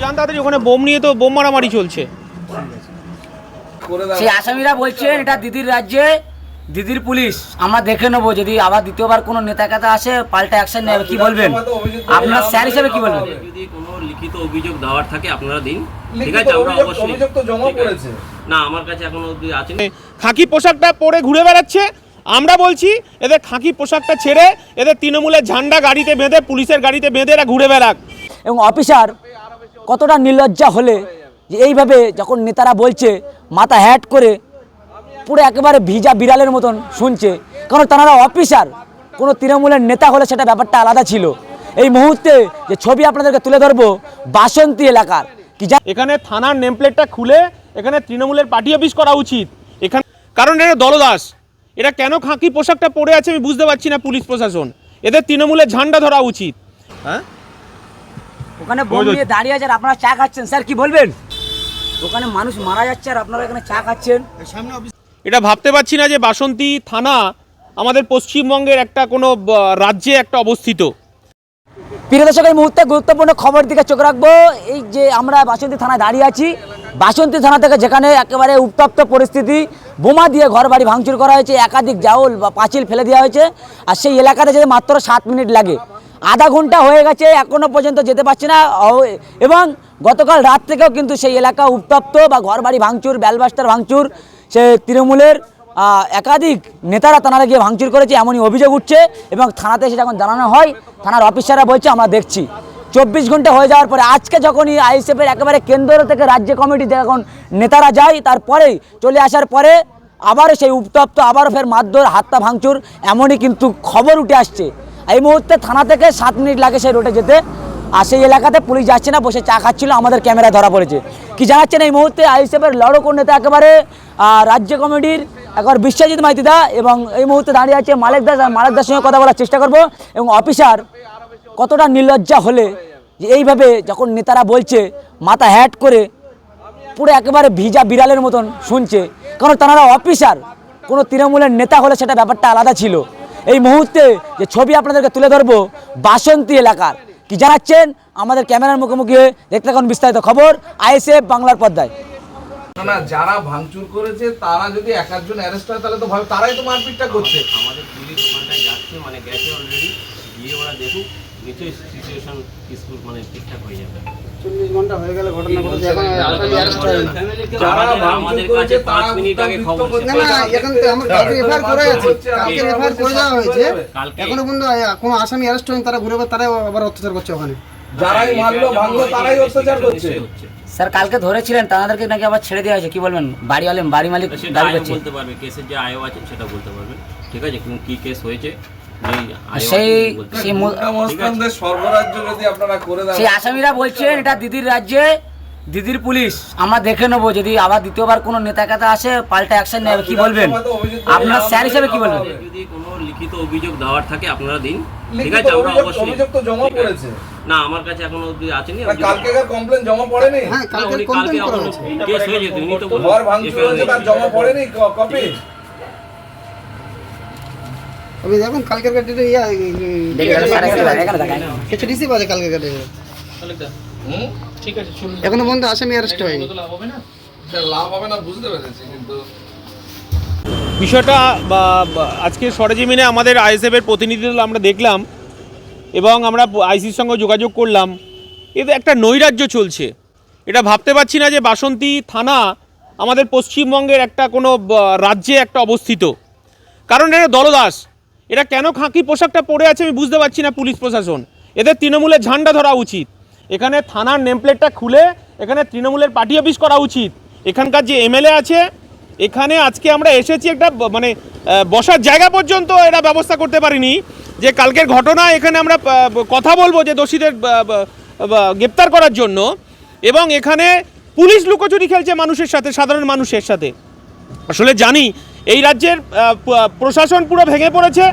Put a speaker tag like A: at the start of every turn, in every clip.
A: জান তাড়াতাড়ি ওখানে বোম নিয়ে তো বোম মারামারি চলছে।
B: সেই আসামিরা বলছেন এটা দিদির রাজ্যে দিদির পুলিশ। আমরা দেখে নেব যদি আবার দ্বিতীয়বার কোনো নেতা কাতা আসে পাল্টা অ্যাকশন নেবে কি বলবেন? আপনার স্যার হিসেবে কি বলবেন?
C: যদি কোনো লিখিত অভিযোগ দেওয়ার থাকে আপনারা দিন। ঠিক আছে আমরা অবশ্যই
D: অভিযোগ তো জমা। পড়েছে।
C: না আমার কাছে এখনও অবধি আছে।
A: খাকি পোশাকটা পরে ঘুরে বেড়াচ্ছে। আমরা বলছি এদের খাকি পোশাকটা ছেড়ে এদের তৃণমূলের ঝান্ডা গাড়িতে বেঁধে পুলিশের গাড়িতে বেঁধে এরা ঘুরে বেড়াক।
B: এবং অফিসার কতটা নির্লজ্জা হলে যে এইভাবে যখন নেতারা বলছে মাথা হ্যাট করে পুরো একেবারে ভিজা বিড়ালের মতন শুনছে। কারণ তারা অফিসার কোনো তৃণমূলের নেতা হলে সেটা ব্যাপারটা আলাদা ছিল। এই মুহূর্তে যে ছবি আপনাদেরকে তুলে ধরবো বাসন্তী এলাকার। কি যা
A: এখানে থানার নেমপ্লেটটা খুলে এখানে তৃণমূলের পার্টি অফিস করা উচিত। এখানে কারণ এটা দলদাস। এরা কেন খাঁকি পোশাকটা পরে আছে আমি বুঝতে পারছি না পুলিশ প্রশাসন। এদের তৃণমূলের ঝান্ডা ধরা উচিত। হ্যাঁ?
B: ওখানে বোম নিয়ে দাঁড়িয়ে আছে আর আপনারা চা খাচ্ছেন। স্যার কি বলবেন? ওখানে মানুষ মারা যাচ্ছে আর আপনারা এখানে চা খাচ্ছেন।
A: এটা ভাবতে পারছি না যে বাসন্তী থানা আমাদের পশ্চিমবঙ্গের একটা কোনো রাজ্যে একটা অবস্থিত।
B: প্রিয় দর্শক এই মুহূর্তে গুরুত্বপূর্ণ খবর দিকে চোখ রাখব। এই যে আমরা বাসন্তী থানায় দাঁড়িয়ে আছি বাসন্তী থানা থেকে যেখানে একেবারে উত্তপ্ত পরিস্থিতি বোমা দিয়ে ঘর বাড়ি ভাঙচুর করা হয়েছে একাধিক জাউল বা পাঁচিল ফেলে দেওয়া হয়েছে আর সেই এলাকাতে যেতে মাত্র সাত মিনিট লাগে আধা ঘণ্টা হয়ে গেছে, এখনও পর্যন্ত যেতে পারছে না। এবং গতকাল রাত থেকেও কিন্তু সেই এলাকা উত্তপ্ত বা ঘর বাড়ি ভাঙচুর, ব্যালবাস্টার ভাঙচুর, সে তৃণমূলের একাধিক নেতারা তারা গিয়ে ভাঙচুর করেছে, এমনই অভিযোগ উঠছে এবং থানাতে এসে যখন জানানো হয়। থানার অফিসাররা বলছে, আমরা দেখছি। চব্বিশ ঘণ্টা হয়ে যাওয়ার পরে আজকে যখনই আইএসএফের একেবারে কেন্দ্র থেকে রাজ্য কমিটি যখন নেতারা যায়, তারপরেই চলে আসার পরে আবারও সেই উত্তপ্ত আবারও ফের মারধর হাত্তা ভাঙচুর, এমনই কিন্তু খবর উঠে আসছে। এই মুহূর্তে থানা থেকে সাত মিনিট লাগে সেই রোডে যেতে। আর সেই এলাকাতে পুলিশ যাচ্ছে না, বসে চা খাচ্ছিল, আমাদের ক্যামেরায় ধরা পড়েছে। কি জানাচ্ছেন এই মুহূর্তে আইএসএফের লড়কো নেতা একেবারে রাজ্য কমিটির একবার বিশ্বজিৎ মাইতিদা এবং এই মুহূর্তে দাঁড়িয়ে আছে মালিক দাস, আর মালিক সঙ্গে কথা বলার চেষ্টা করব। এবং অফিসার কতটা নির্লজ্জা হলে যে এইভাবে যখন নেতারা বলছে, মাথা হ্যাট করে পুরো একেবারে ভিজা বিড়ালের মতন শুনছে। কারণ তারা অফিসার, কোনো তৃণমূলের নেতা হলে সেটা ব্যাপারটা আলাদা ছিল। এই মুহূর্তে যে ছবি আপনাদেরকে তুলে ধরবো বাসন্তী এলাকার। কি জানাচ্ছেন? আমাদের ক্যামেরার মুখোমুখি হয়ে দেখতে থাকুন বিস্তারিত খবর। আইএসএফ বাংলার পর্দায়।
D: না যারা ভাঙচুর করেছে তারা যদি এক একজন অ্যারেস্ট হয় তাহলে তো ভাবে তারাই তো মারপিটটা করছে।
C: আমাদের পুলিশ ওখানটায় যাচ্ছে মানে গেছে অলরেডি গিয়ে ওরা দেখুক নিশ্চয়ই সিচুয়েশন মানে ঠিকঠাক হয়ে যাবে।
D: যারা
C: আমাদের-
D: ভাঙচুর
C: আমাদের
D: করেছে
C: কাছে পাঁচ
D: তারা
C: মিনিট আগে
D: উত্তপ্ত
C: খবর
D: করছে।
C: ছিল।
E: না না এখন তো আমার কালকে এফআইআর করা আছে। কালকে এফআইআর করে দেওয়া হয়েছে। এখনও পর্যন্ত কোনো আসামি অ্যারেস্ট হয়নি তারা ঘুরে তারাই আবার অত্যাচার করছে ওখানে।
D: যারাই মারলো ভাঙলো তারাই অত্যাচার করছে।
B: স্যার কালকে ধরেছিলেন তাদেরকে নাকি আবার ছেড়ে দেওয়া হয়েছে কি বলবেন? বাড়ি আলেম বাড়ি মালিক
C: সেটা
B: দাবি করছে।
C: বলতে পারবে কেসের যে আয়ও আছে সেটা বলতে পারবে। ঠিক আছে কি কেস হয়েছে
B: সেই সেই
C: পারবে।
B: মু-
D: মস্তানদের সর্বরাজ্য যদি আপনারা করে দেন।
B: সেই আসামিরা বলছেন এটা দিদির রাজ্যে দিদির পুলিশ। আমরা দেখে নেব যদি আবার দ্বিতীয়বার কোনো নেতা কাতা আসে পাল্টা অ্যাকশন নেবে কি বলবেন? আপনার স্যার হিসেবে কি বলবেন?
C: যদি কোনো লিখিত অভিযোগ দেওয়ার থাকে আপনারা দিন। ঠিক আছে আমরা অবশ্যই
D: অভিযোগ তো জমা পড়েছে।
C: না আমার কাছে এখনও অবধি আসেনি
D: না, কালকেকার কমপ্লেন জমা পড়েনি?
E: হ্যাঁ কালকে কমপ্লেন করা হয়েছে।
C: কেস হয়ে যেত উনি তো
D: ঘর ভাঙচুর হয়েছে তার জমা পড়েনি কপি
E: আপনি দেখুন কালকের ডেটে ইয়া রিসিভ আছে কালকের ডেটে
D: হুম?
E: এখনও পর্যন্ত আসামি অ্যারেস্ট হয়নি
D: লাভ হবে না বুঝতে পেরেছি কিন্তু
A: বিষয়টা আজকে সরেজমিনে আমাদের আইএসএফের প্রতিনিধি দল আমরা দেখলাম এবং আমরা আইসির সঙ্গে যোগাযোগ করলাম। এতে একটা নৈরাজ্য চলছে। এটা ভাবতে পারছি না যে বাসন্তী থানা আমাদের পশ্চিমবঙ্গের একটা কোনো রাজ্যে একটা অবস্থিত। কারণ এটা দলদাস। এরা কেন খাঁকি পোশাকটা পরে আছে আমি বুঝতে পারছি না পুলিশ প্রশাসন। এদের তৃণমূলের ঝান্ডা ধরা উচিত। এখানে থানার নেমপ্লেটটা খুলে এখানে তৃণমূলের পার্টি অফিস করা উচিত। এখানকার যে এমএলএ আছে, এখানে আজকে আমরা এসেছি একটা মানে বসার জায়গা পর্যন্ত এরা ব্যবস্থা করতে পারিনি। যে কালকের ঘটনা এখানে আমরা কথা বলব যে দোষীদের গ্রেপ্তার করার জন্য। এবং এখানে পুলিশ লুকোচুরি খেলছে মানুষের সাথে, সাধারণ মানুষের সাথে। আসলে জানি এই রাজ্যের প্রশাসন পুরো ভেঙে পড়েছে।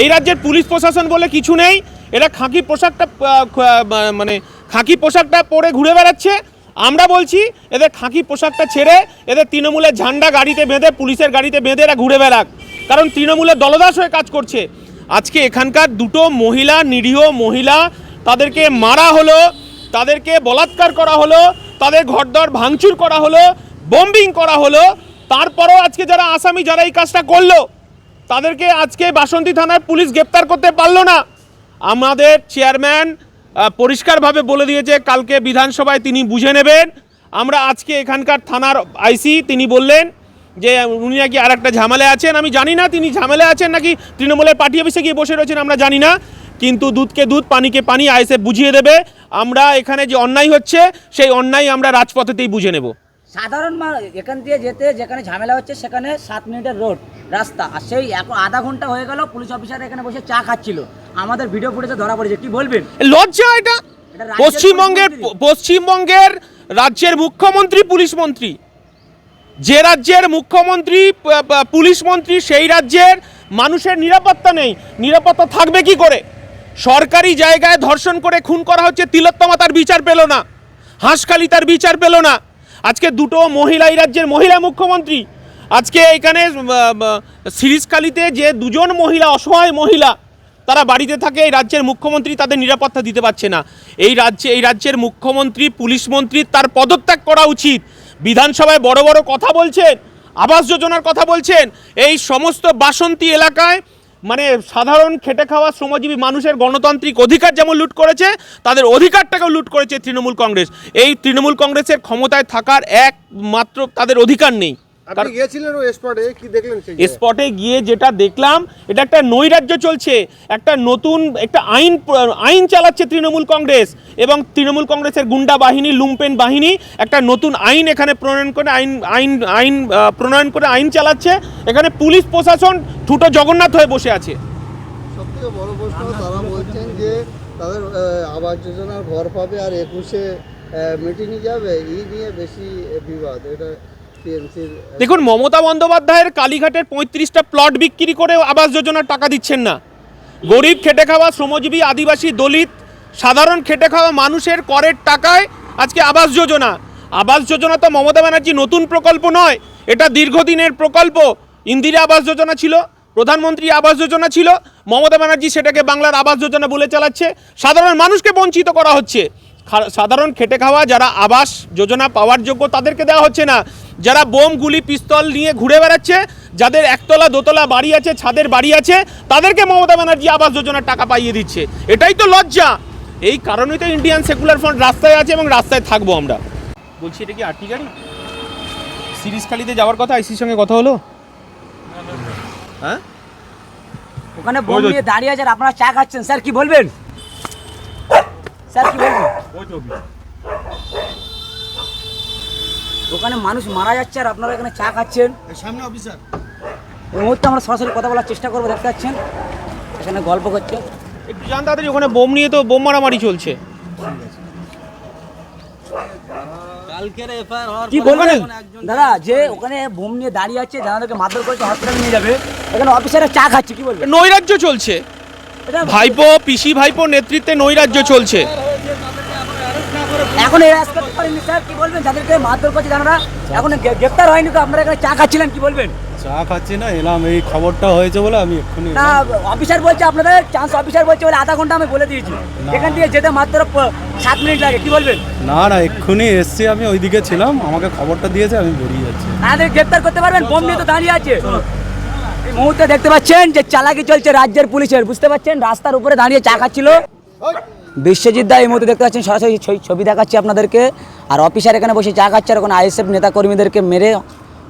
A: এই রাজ্যের পুলিশ প্রশাসন বলে কিছু নেই। এরা খাঁকি পোশাকটা মানে খাঁকি পোশাকটা পরে ঘুরে বেড়াচ্ছে। আমরা বলছি, এদের খাঁকি পোশাকটা ছেড়ে এদের তৃণমূলের ঝান্ডা গাড়িতে বেঁধে, পুলিশের গাড়িতে বেঁধে এরা ঘুরে বেড়াক। কারণ তৃণমূলের দলদাস হয়ে কাজ করছে। আজকে এখানকার দুটো মহিলা, নিরীহ মহিলা, তাদেরকে মারা হলো, তাদেরকে বলাৎকার করা হলো, তাদের ঘরদর ভাঙচুর করা হলো বম্বিং করা হলো। তারপরেও আজকে যারা আসামি, যারা এই কাজটা করল, তাদেরকে আজকে বাসন্তী থানার পুলিশ গ্রেপ্তার করতে পারল না। আমাদের চেয়ারম্যান পরিষ্কারভাবে বলে দিয়েছে, কালকে বিধানসভায় তিনি বুঝে নেবেন। আমরা আজকে এখানকার থানার আইসি, তিনি বললেন যে, উনি নাকি আর একটা ঝামেলায় আছেন। আমি জানি না তিনি ঝামেলায় আছেন নাকি তৃণমূলের পার্টি অফিসে গিয়ে বসে রয়েছেন, আমরা জানি না। কিন্তু দুধকে দুধ, পানিকে পানি আইসে বুঝিয়ে দেবে। আমরা এখানে যে অন্যায় হচ্ছে, সেই অন্যায় আমরা রাজপথেতেই বুঝে নেব।
B: সাধারণ মা- এখান দিয়ে যেতে যেখানে ঝামেলা হচ্ছে সেখানে সাত মিনিটের রোড রাস্তা। আর সেই এখন আধা ঘণ্টা হয়ে গেল পুলিশ অফিসার এখানে বসে চা খাচ্ছিল। আমাদের ভিডিও ফুটেজে ধরা পড়েছে। কি বলবেন?
A: লজ্জা এটা? পশ্চিমবঙ্গের পশ্চিমবঙ্গের রাজ্যের মুখ্যমন্ত্রী পুলিশ মন্ত্রী। যে রাজ্যের মুখ্যমন্ত্রী পুলিশ মন্ত্রী সেই রাজ্যের মানুষের নিরাপত্তা নেই। নিরাপত্তা থাকবে কি করে? সরকারি জায়গায় ধর্ষণ করে খুন করা হচ্ছে তিলোত্তমা তার বিচার পেল না। হাঁসখালি তার বিচার পেল না। আজকে দুটো মহিলা এই রাজ্যের মহিলা মুখ্যমন্ত্রী। আজকে এখানে সিরিজকালিতে যে দুজন মহিলা, অসহায় মহিলা, তারা বাড়িতে থাকে, এই রাজ্যের মুখ্যমন্ত্রী তাদের নিরাপত্তা দিতে পারছে না। এই রাজ্যে, এই রাজ্যের মুখ্যমন্ত্রী, পুলিশ মন্ত্রী, তার পদত্যাগ করা উচিত। বিধানসভায় বড় বড় কথা বলছেন, আবাস যোজনার কথা বলছেন, এই সমস্ত বাসন্তী এলাকায় মানে সাধারণ খেটে খাওয়া শ্রমজীবী মানুষের গণতান্ত্রিক অধিকার যেমন লুট করেছে, তাদের অধিকারটাকেও লুট করেছে তৃণমূল কংগ্রেস। এই তৃণমূল কংগ্রেসের ক্ষমতায় থাকার একমাত্র তাদের অধিকার নেই।
F: আপনি গিয়েছিলেন ওই স্পটে কি দেখলেন
A: স্পটে গিয়ে যেটা দেখলাম এটা একটা নৈরাজ্য চলছে। একটা নতুন একটা আইন আইন চালাচ্ছে তৃণমূল কংগ্রেস এবং তৃণমূল কংগ্রেসের গুন্ডা বাহিনী লুম্পেন বাহিনী একটা নতুন আইন এখানে প্রণয়ন করে আইন আইন আইন প্রণয়ন করে আইন চালাচ্ছে। এখানে পুলিশ প্রশাসন ঠুটো জগন্নাথ হয়ে বসে আছে।
F: সব থেকে বড় প্রশ্ন তারা বলছেন যে তাদের আবাস যোজনার ঘর পাবে আর একুশে মিটিংয়ে যাবে। এই নিয়ে বেশি বিবাদ। এটা
A: দেখুন, মমতা বন্দ্যোপাধ্যায়ের কালীঘাটের পঁয়ত্রিশটা প্লট বিক্রি করে আবাস যোজনার টাকা দিচ্ছেন না। গরিব খেটে খাওয়া, শ্রমজীবী, আদিবাসী, দলিত, সাধারণ খেটে খাওয়া মানুষের করের টাকায় আজকে আবাস যোজনা। আবাস যোজনা তো মমতা ব্যানার্জি নতুন প্রকল্প নয়, এটা দীর্ঘদিনের প্রকল্প। ইন্দিরা আবাস যোজনা ছিল, প্রধানমন্ত্রী আবাস যোজনা ছিল, মমতা ব্যানার্জি সেটাকে বাংলার আবাস যোজনা বলে চালাচ্ছে। সাধারণ মানুষকে বঞ্চিত করা হচ্ছে। সাধারণ খেটে খাওয়া, যারা আবাস যোজনা পাওয়ার যোগ্য তাদেরকে দেওয়া হচ্ছে না। যারা বোম, গুলি, পিস্তল নিয়ে ঘুরে বেড়াচ্ছে, যাদের একতলা, দোতলা বাড়ি আছে, ছাদের বাড়ি আছে, তাদেরকে মমতা ব্যানার্জি আবাস যোজনার টাকা পাইয়ে দিচ্ছে। এটাই তো লজ্জা। এই কারণেই তো ইন্ডিয়ান সেকুলার ফ্রন্ট রাস্তায় আছে এবং রাস্তায় থাকব আমরা। বলছি, এটা কি আটটি গাড়ি? সিরিজখালিতে যাওয়ার কথা, আইসির সঙ্গে কথা হলো? হ্যাঁ?
B: ওখানে দাঁড়িয়ে আছেন আপনারা চা খাচ্ছেন। স্যার, কি বলবেন? ওখানে মানুষ মারা যাচ্ছে আর আপনারা এখানে চা খাচ্ছেন।
E: সামনে অফিসার।
B: এই মুহূর্তে আমরা সরাসরি কথা বলার চেষ্টা করব দেখতে পাচ্ছেন? এখানে গল্প করছে।
A: একটু জান তাড়াতাড়ি ওখানে বোম নিয়ে তো বোম মারামারি চলছে।
B: কি বলবেন? দাদা যে ওখানে বোম নিয়ে দাঁড়িয়ে আছে যাদেরকে মারধর করেছে হসপিটালে নিয়ে যাবে। এখানে অফিসাররা চা খাচ্ছে কি বলবেন?
A: নৈরাজ্য চলছে। ভাইপো পিসি ভাইপো নেতৃত্বে নৈরাজ্য চলছে।
B: এখন এরাজ করতে পারেননি স্যার কি বলবেন? যাদেরকে মারধর করছে যারা এখন গ্রেপ্তার হয়নি তো আপনারা এখানে চা খাচ্ছিলেন কি বলবেন?
G: চা খাচ্ছি না এলাম এই খবরটা হয়েছে বলে আমি এক্ষুনি
B: না অফিসার বলছে আপনাদের চান্স অফিসার বলছে বলে আধা ঘণ্টা আমি বলে দিয়েছি। এখান থেকে যেতে মাত্র সাত মিনিট লাগে কি বলবেন?
G: না না এক্ষুনি এসছি আমি ওইদিকে ছিলাম আমাকে খবরটা দিয়েছে আমি বেরিয়ে যাচ্ছি।
B: তাদের গ্রেপ্তার করতে পারবেন বোম নিয়ে তো দাঁড়িয়ে আছে। এই মুহূর্তে দেখতে পাচ্ছেন যে চালাকি চলছে রাজ্যের পুলিশের বুঝতে পাচ্ছেন রাস্তার উপরে দাঁড়িয়ে চা খাচ্ছিল। বিশ্বজিৎ দা এই মুহূর্তে দেখতে পাচ্ছেন সরাসরি ছবি- দেখাচ্ছি আপনাদেরকে। আর অফিসার এখানে বসে চা খাচ্ছে আর এখন আইএসএফ নেতাকর্মীদেরকে মেরে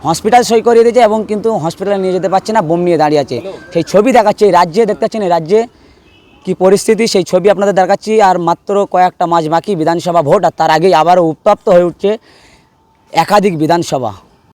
B: হসপিটাল সই করিয়ে দিয়েছে এবং কিন্তু হসপিটালে নিয়ে যেতে পারছে না বোম নিয়ে দাঁড়িয়ে আছে। সেই ছবি দেখাচ্ছে এই রাজ্যে দেখতে পাচ্ছেন এই রাজ্যে কি পরিস্থিতি সেই ছবি আপনাদের দেখাচ্ছি। আর মাত্র কয়েকটা মাস বাকি বিধানসভা ভোট আর তার আগেই আবারও উত্তপ্ত হয়ে উঠছে একাধিক বিধানসভা।